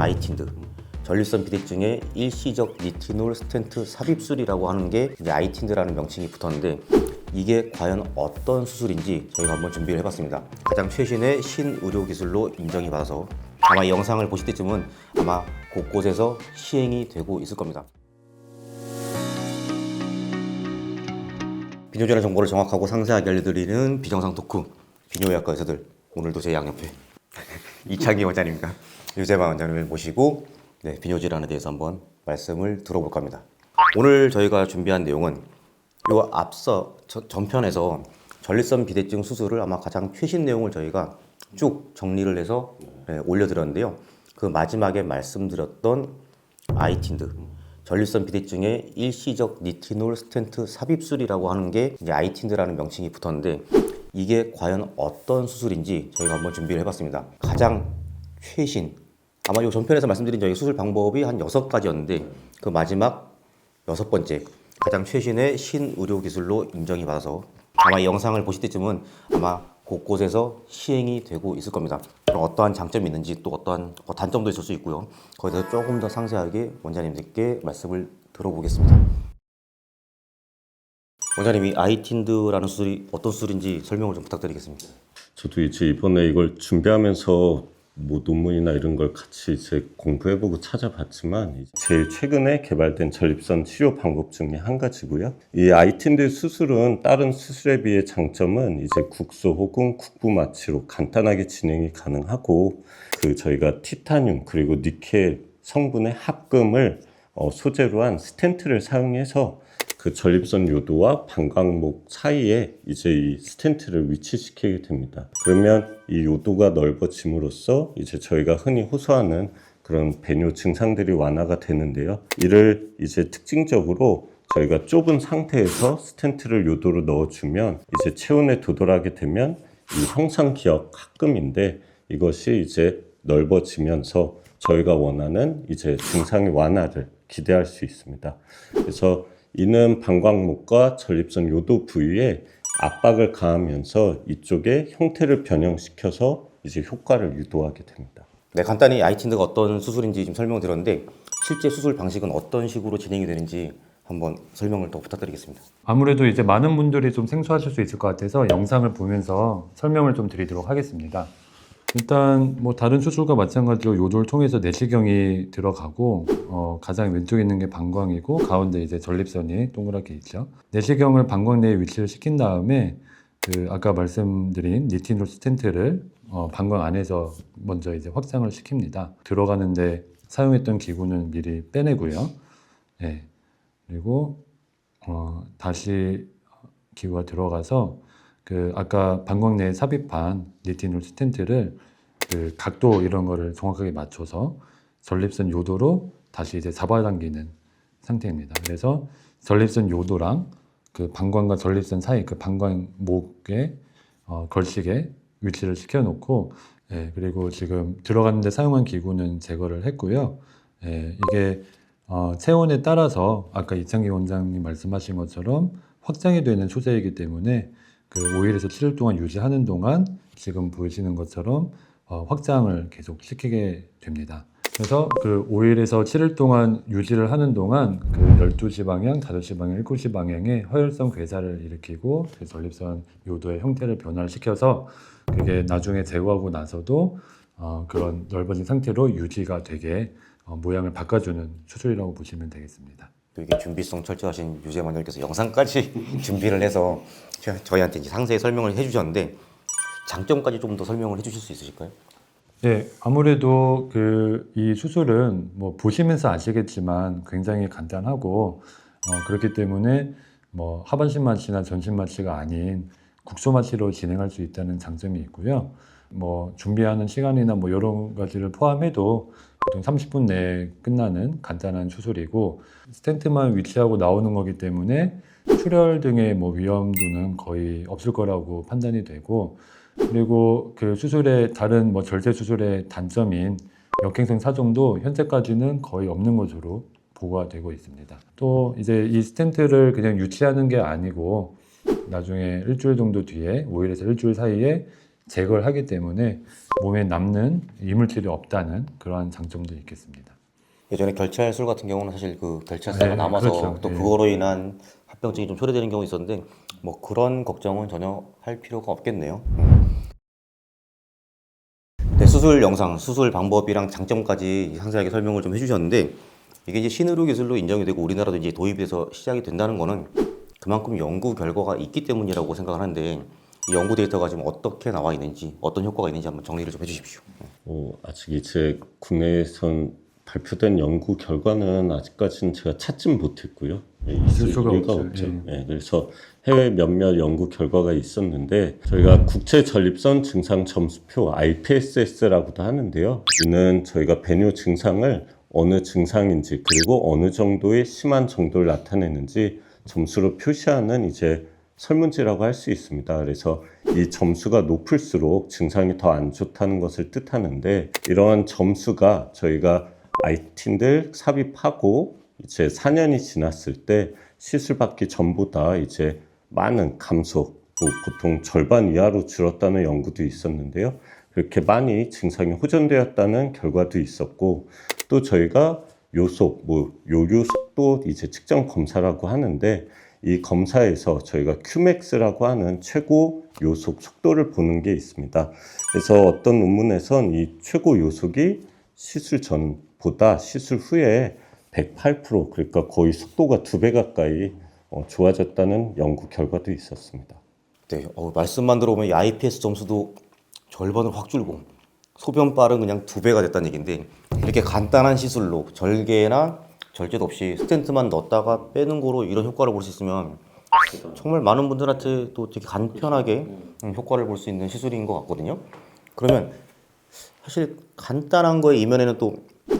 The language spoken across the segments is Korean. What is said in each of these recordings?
아이틴드 전립선 비대증의 일시적 니티놀 스텐트 삽입술이라고 하는 게 이제 아이틴드라는 명칭이 붙었는데 이게 과연 어떤 수술인지 저희가 한번 준비를 해봤습니다. 가장 최신의 신의료 기술로 인정이 받아서 아마 이 영상을 보실 때쯤은 아마 곳곳에서 시행이 되고 있을 겁니다. 대한 정보를 정확하고 상세하게 알려드리는 비정상 토크 비뇨의학과 의사들 오늘도 제 양옆에 이창기 원장님과 유재만 원장님을 모시고 네, 비뇨 질환에 대해서 한번 말씀을 들어볼까 합니다. 오늘 저희가 준비한 내용은 요 앞서 저- 전편에서 전립선 비대증 수술을 아마 가장 최신 내용을 저희가 쭉 정리를 해서 네, 올려드렸는데요. 그 마지막에 말씀드렸던 아이틴드 전립선 비대증의 일시적 니티놀 스텐트 삽입술이라고 하는 게 이제 아이틴드라는 명칭이 붙었는데 이게 과연 어떤 수술인지 저희가 한번 준비를 해봤습니다. 가장 최신 아마 이 전편에서 말씀드린 저희 수술 방법이 한 여섯 가지였는데 그 마지막 여섯 번째 가장 최신의 신의료 기술로 인정이 받아서 아마 이 영상을 보실 때쯤은 아마 곳곳에서 시행이 되고 있을 겁니다. 그럼 어떠한 장점이 있는지 또 어떠한 어, 단점도 있을 수 있고요. 거기에 대해서 조금 더 상세하게 원장님들께 말씀을 들어보겠습니다. 원장님 이 아이틴드라는 수술이 어떤 수술인지 설명을 좀 부탁드리겠습니다. 저도 이제 이번에 이걸 준비하면서 뭐 논문이나 이런 걸 같이 이제 공부해보고 찾아봤지만 제일 최근에 개발된 전립선 치료 방법 중에 한 가지고요. 이 아이틴드 수술은 다른 수술에 비해 장점은 이제 국소 혹은 국부 마취로 간단하게 진행이 가능하고 그 저희가 티타늄 그리고 니켈 성분의 합금을 어, 소재로 한 스텐트를 사용해서 그 전립선 요도와 방광목 사이에 이제 이 스텐트를 위치시키게 됩니다. 그러면 이 요도가 넓어짐으로써 이제 저희가 흔히 호소하는 그런 배뇨 증상들이 완화가 되는데요. 이를 이제 특징적으로 저희가 좁은 상태에서 스텐트를 요도로 넣어주면 이제 체온에 도달하게 되면 이 형상 기억 합금인데 이것이 이제 넓어지면서 저희가 원하는 이제 증상의 완화를 기대할 수 있습니다. 그래서 이는 방광목과 전립선 요도 부위에 압박을 가하면서 이쪽에 형태를 변형시켜서 이제 효과를 유도하게 됩니다. 네, 간단히 아이틴드가 어떤 수술인지 좀 설명을 드렸는데 실제 수술 방식은 어떤 식으로 진행이 되는지 한번 설명을 더 부탁드리겠습니다. 아무래도 이제 많은 분들이 좀 생소하실 수 있을 것 같아서 영상을 보면서 설명을 좀 드리도록 하겠습니다. 일단 뭐 다른 수술과 마찬가지로 요도를 통해서 내시경이 들어가고 어, 가장 왼쪽에 있는 게 방광이고 가운데 이제 전립선이 동그랗게 있죠. 내시경을 방광 내에 위치를 시킨 다음에 그 아까 말씀드린 니틴롤 스텐트를 어, 방광 안에서 먼저 이제 확장을 시킵니다. 들어가는데 사용했던 기구는 미리 빼내고요. 네. 그리고 어, 다시 기구가 들어가서 그 아까 방광 내에 삽입한 니티놀 스텐트를 그 각도 이런 거를 정확하게 맞춰서 전립선 요도로 다시 이제 잡아당기는 상태입니다. 그래서 전립선 요도랑 그 방광과 전립선 사이 그 방광목에 어, 걸식에 위치를 시켜놓고 예, 그리고 지금 들어갔는데 사용한 기구는 제거를 했고요. 예, 이게 어, 체온에 따라서 아까 이창기 원장님 말씀하신 것처럼 확장이 되는 소재이기 때문에 그 5일에서 7일 동안 유지하는 동안 지금 보이시는 것처럼 어, 확장을 계속 시키게 됩니다. 그래서 그 5일에서 7일 동안 유지를 하는 동안 그 12시 방향, 5시 방향, 7시 방향에 허혈성 괴사를 일으키고 그 전립선 요도의 형태를 변화시켜서 그게 나중에 제거하고 나서도 어, 그런 넓어진 상태로 유지가 되게 어, 모양을 바꿔주는 수술이라고 보시면 되겠습니다. 또 이게 준비성 철저하신 유재 원장님께서 영상까지 준비를 해서 저- 저희한테 이제 상세히 설명을 해주셨는데 장점까지 좀 더 설명을 해주실 수 있으실까요? 네, 아무래도 그 이 수술은 뭐 보시면서 아시겠지만 굉장히 간단하고 어, 그렇기 때문에 뭐 하반신 마취나 전신 마취가 아닌 국소 마취로 진행할 수 있다는 장점이 있고요. 뭐 준비하는 시간이나 뭐 여러 가지를 포함해도 보통 30분 내에 끝나는 간단한 수술이고 스텐트만 위치하고 나오는 거기 때문에 출혈 등의 뭐 위험도는 거의 없을 거라고 판단이 되고 그리고 그 수술의 다른 뭐 절제 수술의 단점인 역행성 사정도 현재까지는 거의 없는 것으로 보고가 되고 있습니다. 또 이제 이 스텐트를 그냥 유치하는 게 아니고 나중에 일주일 정도 뒤에 5일에서 일주일 사이에 제거를 하기 때문에 몸에 남는 이물질이 없다는 그러한 장점도 있겠습니다. 예전에 결찰술 같은 경우는 사실 그 결찰사가 네, 남아서 그렇죠. 또 예. 그거로 인한 합병증이 좀 초래되는 경우 있었는데 뭐 그런 걱정은 전혀 할 필요가 없겠네요. 네, 수술 영상, 수술 방법이랑 장점까지 상세하게 설명을 좀 해주셨는데 이게 이제 신의료 기술로 인정이 되고 우리나라도 이제 도입돼서 시작이 된다는 거는 그만큼 연구 결과가 있기 때문이라고 생각을 하는데 이 연구 데이터가 지금 어떻게 나와 있는지 어떤 효과가 있는지 한번 정리를 좀 해주십시오. 어, 아직 이제 국내에선 발표된 연구 결과는 아직까지는 제가 찾진 못했고요. 예, 있을 있을 수가 이유가 없죠. 없죠. 예. 예, 그래서 해외 몇몇 연구 결과가 있었는데 저희가 국제 전립선 증상 점수표 IPSS라고도 하는데요. 이는 저희가 배뇨 증상을 어느 증상인지 그리고 어느 정도의 심한 정도를 나타내는지 점수로 표시하는 이제 설문지라고 할 수 있습니다. 그래서 이 점수가 높을수록 증상이 더 안 좋다는 것을 뜻하는데 이러한 점수가 저희가 아이틴들 삽입하고 이제 4년이 지났을 때 시술 받기 전보다 이제 많은 감소, 뭐 보통 절반 이하로 줄었다는 연구도 있었는데요. 그렇게 많이 증상이 호전되었다는 결과도 있었고 또 저희가 요속, 뭐 요요 속도 이제 측정 검사라고 하는데 이 검사에서 저희가 큐맥스라고 하는 최고 요속 속도를 보는 게 있습니다. 그래서 어떤 논문에선 이 최고 요속이 시술 전보다 시술 후에 108% 그러니까 거의 속도가 두 배 가까이 어, 좋아졌다는 연구 결과도 있었습니다. 네, 어, 말씀만 들어보면 이 IPS 점수도 절반으로 확 줄고 소변빨은 그냥 두 배가 됐다는 얘기인데 이렇게 간단한 시술로 절개나 절제도 없이 스텐트만 넣었다가 빼는 거로 이런 효과를 볼 수 있으면 정말 많은 분들한테 또 되게 간편하게 음, 효과를 볼 수 있는 시술인 것 같거든요. 그러면 사실 간단한 거에 이면에는 또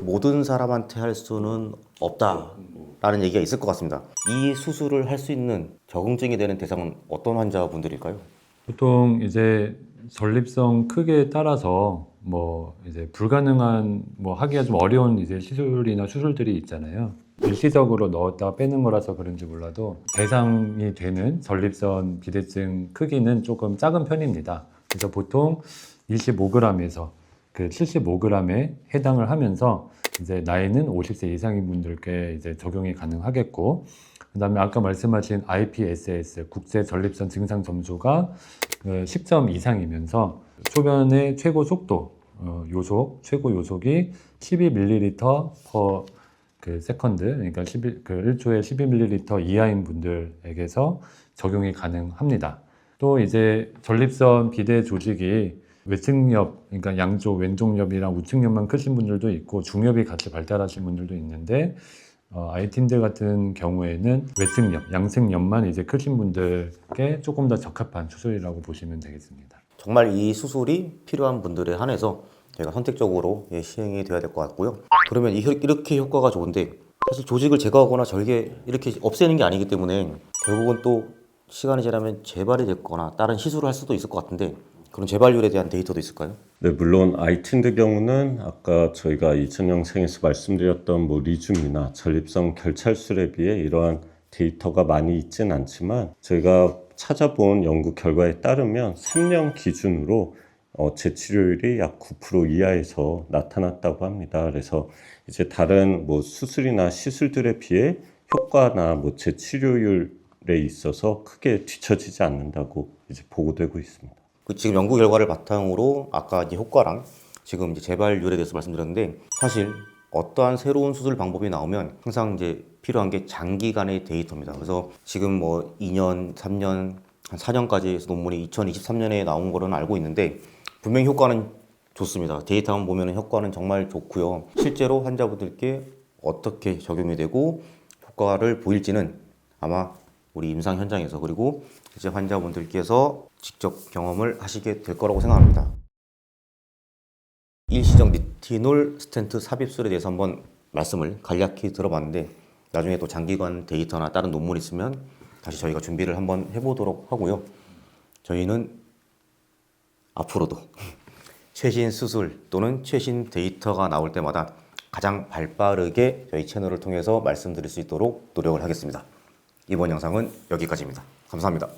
모든 사람한테 할 수는 없다라는 얘기가 있을 것 같습니다. 이 수술을 할 수 있는 적응증이 되는 대상은 어떤 환자분들일까요? 보통 이제 전립선 크기에 따라서 뭐 이제 불가능한 뭐 하기가 좀 어려운 이제 시술이나 수술들이 있잖아요. 일시적으로 넣었다 빼는 거라서 그런지 몰라도 대상이 되는 전립선 비대증 크기는 조금 작은 편입니다. 그래서 보통 25g에서 그 75g에 해당을 하면서 이제 나이는 50세 이상인 분들께 이제 적용이 가능하겠고 그다음에 아까 말씀하신 IPSS 국제 전립선 증상 점수가 그 10점 이상이면서 소변의 최고 속도 어, 요속 최고 요속이 12ml per 그 세컨드 그러니까 11, 그 1초에 12ml 이하인 분들에게서 적용이 가능합니다. 또 이제 전립선 비대 조직이 외측엽, 그러니까 양쪽 왼쪽엽이랑 우측엽만 크신 분들도 있고 중엽이 같이 발달하신 분들도 있는데 어, 아이틴들 같은 경우에는 외측엽, 양측엽만 이제 크신 분들께 조금 더 적합한 수술이라고 보시면 되겠습니다. 정말 이 수술이 필요한 분들에 한해서 저희가 선택적으로 예, 시행이 돼야 될 것 같고요. 그러면 이- 이렇게 효과가 좋은데 사실 조직을 제거하거나 절개 이렇게 없애는 게 아니기 때문에 결국은 또 시간이 지나면 재발이 됐거나 다른 시술을 할 수도 있을 것 같은데 그런 재발률에 대한 데이터도 있을까요? 네, 물론 아이틴드 경우는 아까 저희가 이전 영상에서 말씀드렸던 뭐 리줌이나 전립선 결찰술에 비해 이러한 데이터가 많이 있진 않지만 저희가 찾아본 연구 결과에 따르면 3년 기준으로 어, 재치료율이 약 9% 이하에서 나타났다고 합니다. 그래서 이제 다른 뭐 수술이나 시술들에 비해 효과나 뭐 재치료율에 있어서 크게 뒤처지지 않는다고 이제 보고되고 있습니다. 그 지금 연구 결과를 바탕으로 아까 이제 효과랑 지금 이제 재발률에 대해서 말씀드렸는데 사실 어떠한 새로운 수술 방법이 나오면 항상 이제 필요한 게 장기간의 데이터입니다. 그래서 지금 뭐 2년, 3년, 한 4년까지 논문이 2023년에 나온 거로는 알고 있는데 분명히 효과는 좋습니다. 데이터만 보면 효과는 정말 좋고요. 실제로 환자분들께 어떻게 적용이 되고 효과를 보일지는 아마 우리 임상 현장에서 그리고 이제 환자분들께서 직접 경험을 하시게 될 거라고 생각합니다. 일시적 니티놀 스텐트 삽입술에 대해서 한번 말씀을 간략히 들어봤는데 나중에 또 장기간 데이터나 다른 논문 있으면 다시 저희가 준비를 한번 해보도록 하고요. 저희는 앞으로도 최신 수술 또는 최신 데이터가 나올 때마다 가장 발빠르게 저희 채널을 통해서 말씀드릴 수 있도록 노력을 하겠습니다. 이번 영상은 여기까지입니다. 감사합니다.